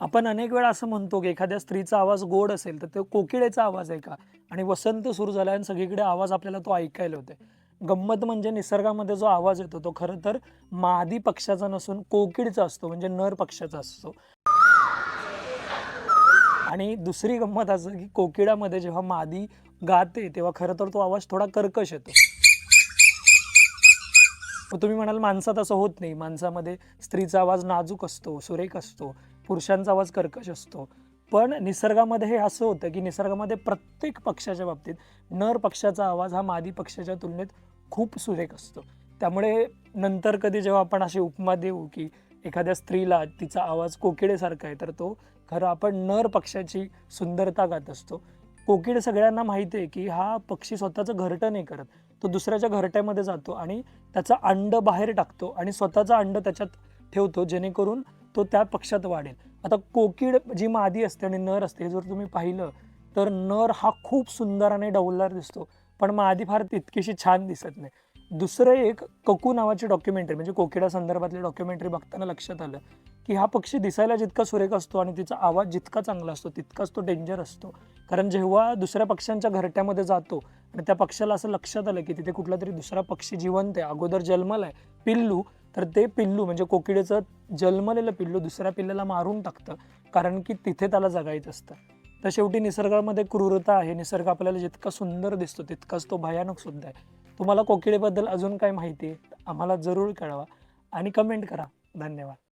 आपण अनेक वेळा असं म्हणतो की एखाद्या स्त्रीचा आवाज गोड असेल तर तो कोकिळेचा आवाज आहे का? आणि वसंत सुरू झाला आणि सगळीकडे आवाज आपल्याला तो ऐकायला होते गंमत म्हणजे निसर्गामध्ये जो आवाज येतो तो खरं तर मादी पक्षाचा नसून कोकिळचा असतो म्हणजे नर पक्षाचा असतो. आणि दुसरी गंमत असं की कोकिळामध्ये जेव्हा मादी गाते तेव्हा खरं तर तो आवाज थोडा कर्कश येतो. तुम्ही म्हणाल माणसात असं होत नाही. माणसामध्ये स्त्रीचा आवाज नाजूक असतो सुरेख असतो. पुरुषांचा आवाज कर्कश असतो. पण निसर्गामध्ये हे असं होतं की निसर्गामध्ये प्रत्येक पक्षाच्या बाबतीत नर पक्षाचा आवाज हा मादी पक्षाच्या तुलनेत खूप सुरेख असतो. त्यामुळे नंतर कधी जेव्हा आपण अशी उपमा देऊ की एखाद्या स्त्रीला तिचा आवाज कोकिळेसारखा आहे तर तो खरं आपण नर पक्षाची सुंदरता गात असतो. कोकिळ सगळ्यांना माहिती आहे की हा पक्षी स्वतःचं घरटं नाही करत. तो दुसऱ्याच्या घरट्यामध्ये जातो आणि त्याचा अंड बाहेर टाकतो आणि स्वतःचा अंड त्याच्यात ठेवतो जेणेकरून तो त्या पक्षात वाढेल. आता कोकीड जी मादी असते आणि नर असते हे जर तुम्ही पाहिलं तर नर हा खूप सुंदर आणि डौलदार दिसतो. पण मादी फार तितकीशी छान दिसत नाही. दुसरं एक ककू नावाची डॉक्युमेंटरी म्हणजे कोकिडा संदर्भातली डॉक्युमेंटरी बघताना लक्षात आलं की हा पक्षी दिसायला जितका सुरेख असतो आणि तिचा आवाज जितका चांगला असतो तितकाच तो डेंजर असतो. कारण जेव्हा दुसऱ्या पक्ष्यांच्या घरट्यामध्ये जातो आणि त्या पक्षाला असं लक्षात आलं की तिथे कुठला तरी दुसरा पक्षी जिवंत आहे अगोदर जन्मलाय पिल्लू तर ते पिल्लू म्हणजे कोकिळेचं जन्मलेलं पिल्लू दुसऱ्या पिल्लाला मारून टाकतं कारण की तिथे त्याला जगायचं असतं. तर शेवटी निसर्गामध्ये क्रूरता आहे निसर्ग आपल्याला जितका सुंदर दिसतो तितकाच तो भयानक सुद्धा आहे. तुम्हाला कोकिळेबद्दल अजून काय माहिती आहे आम्हाला जरूर कळवा आणि कमेंट करा. धन्यवाद.